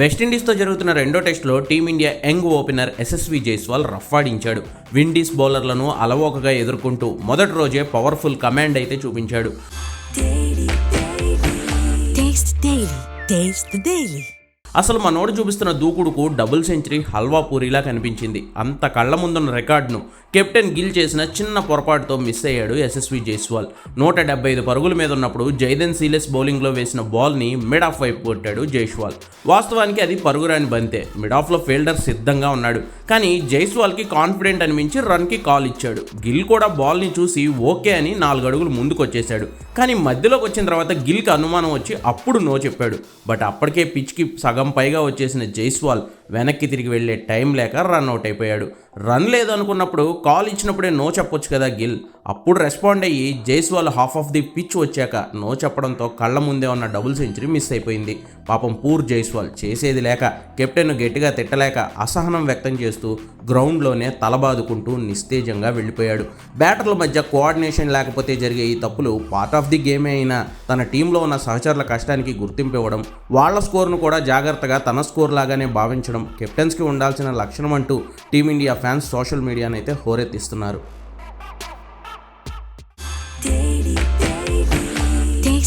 వెస్టిండీస్తో జరుగుతున్న రెండో టెస్టులో team India young opener S S V Jaiswal రఫ్ఫాడించాడు. Windies బౌలర్లను అలవోకగా ఎదుర్కొంటూ మొదటి రోజే పవర్ఫుల్ కమాండ్ అయితే చూపించాడు. అసలు Daily. నోడు అసలు మనోడు చూపిస్తున్న దూకుడుకు డబుల్ సెంచరీ హల్వా పూరిలా కనిపించింది. అంత కళ్ళ ముందున్న రికార్డును కెప్టెన్ గిల్ చేసిన చిన్న పొరపాటుతో మిస్ అయ్యాడు యశస్వి జైస్వాల్. నూట డెబ్బై ఐదు పరుగుల మీద ఉన్నప్పుడు జైదెన్ సీలెస్ బౌలింగ్లో వేసిన బాల్ని మిడ్ ఆఫ్ వైపు కొట్టాడు జైస్వాల్. వాస్తవానికి అది పరుగురాని బంతే. మిడ్ ఆఫ్లో ఫీల్డర్ సిద్ధంగా ఉన్నాడు. కానీ జైస్వాల్కి కాన్ఫిడెంట్ అనిపించి రన్కి కాల్ ఇచ్చాడు. గిల్ కూడా బాల్ని చూసి ఓకే అని నాలుగు అడుగులు ముందుకొచ్చేశాడు. కానీ మధ్యలోకి వచ్చిన తర్వాత గిల్కి అనుమానం వచ్చి అప్పుడు నో చెప్పాడు. బట్ అప్పటికే పిచ్కి సగం పైగా వచ్చేసిన జైస్వాల్ వెనక్కి తిరిగి వెళ్ళే టైం లేక రన్ అవుట్ అయిపోయాడు. రన్ లేదనుకున్నప్పుడు కాల్ ఇచ్చినప్పుడే నో చెప్పొచ్చు కదా గిల్. అప్పుడు రెస్పాండ్ అయ్యి Jaiswal half of the pitch వచ్చాక నో చెప్పడంతో కళ్ళ ముందే ఉన్న డబుల్ సెంచరీ మిస్ అయిపోయింది. పాపం పూర్ జైస్వాల్ చేసేది లేక కెప్టెన్ గట్టిగా తిట్టలేక అసహనం వ్యక్తం చేస్తూ గ్రౌండ్లోనే తలబాదుకుంటూ నిస్తేజంగా వెళ్ళిపోయాడు. బ్యాటర్ల మధ్య కోఆర్డినేషన్ లేకపోతే జరిగే ఈ తప్పులు పార్ట్ ఆఫ్ ది గేమే అయినా తన టీంలో ఉన్న సహచరుల కష్టానికి గుర్తింపు ఇవ్వడం వాళ్ళ స్కోర్ను కూడా జాగ్రత్తగా తన స్కోర్ లాగానే భావించడం కెప్టెన్స్కి ఉండాల్సిన లక్షణం అంటూ టీమిండియా ఫ్యాన్స్ సోషల్ మీడియానైతే హోరెత్తిస్తున్నారు.